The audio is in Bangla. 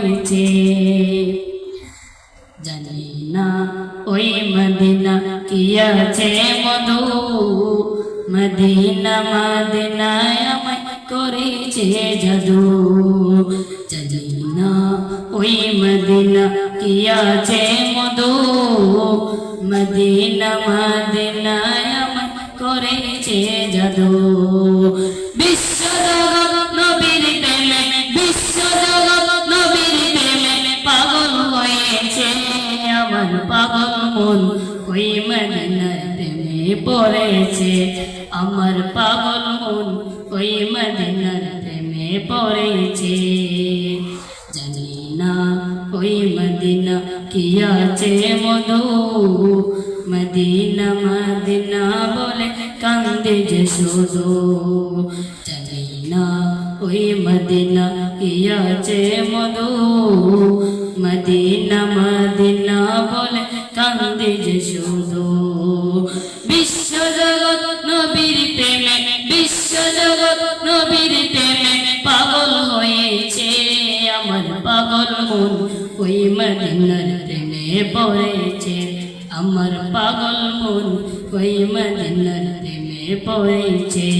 পড়েছে জানি না ওই মদিনা কি আছে মধু। মদিনা মদিনায় আমায় করেছে জাদু। জানি না ওই মদিনা কি আছে মধু। মদিনা মদিনায় আমায় করেছে জাদু। মন ওই মদিনার প্রেমে পড়েছে। আমার পাগল মন ওই মদিনার প্রেমে পড়েছে। জানি না ওই মদিনা কি আছে মধু। মদিনা মদিনা বলে কান্দে যে শুধু। জানি না ওই মদিনা কি আছে মধু। মদিনা মদিনা বলে কান্দে যে শুধু বিশ্ব জগৎ নবীর প্রেমে বিশ্ব জগৎ নবীর প্রেমে পাগল হয়েছে আমার পাগল মন। ওই মদিনার প্রেমে পড়েছে আমার পাগল মন। ওই মদিনার প্রেমে পড়েছে।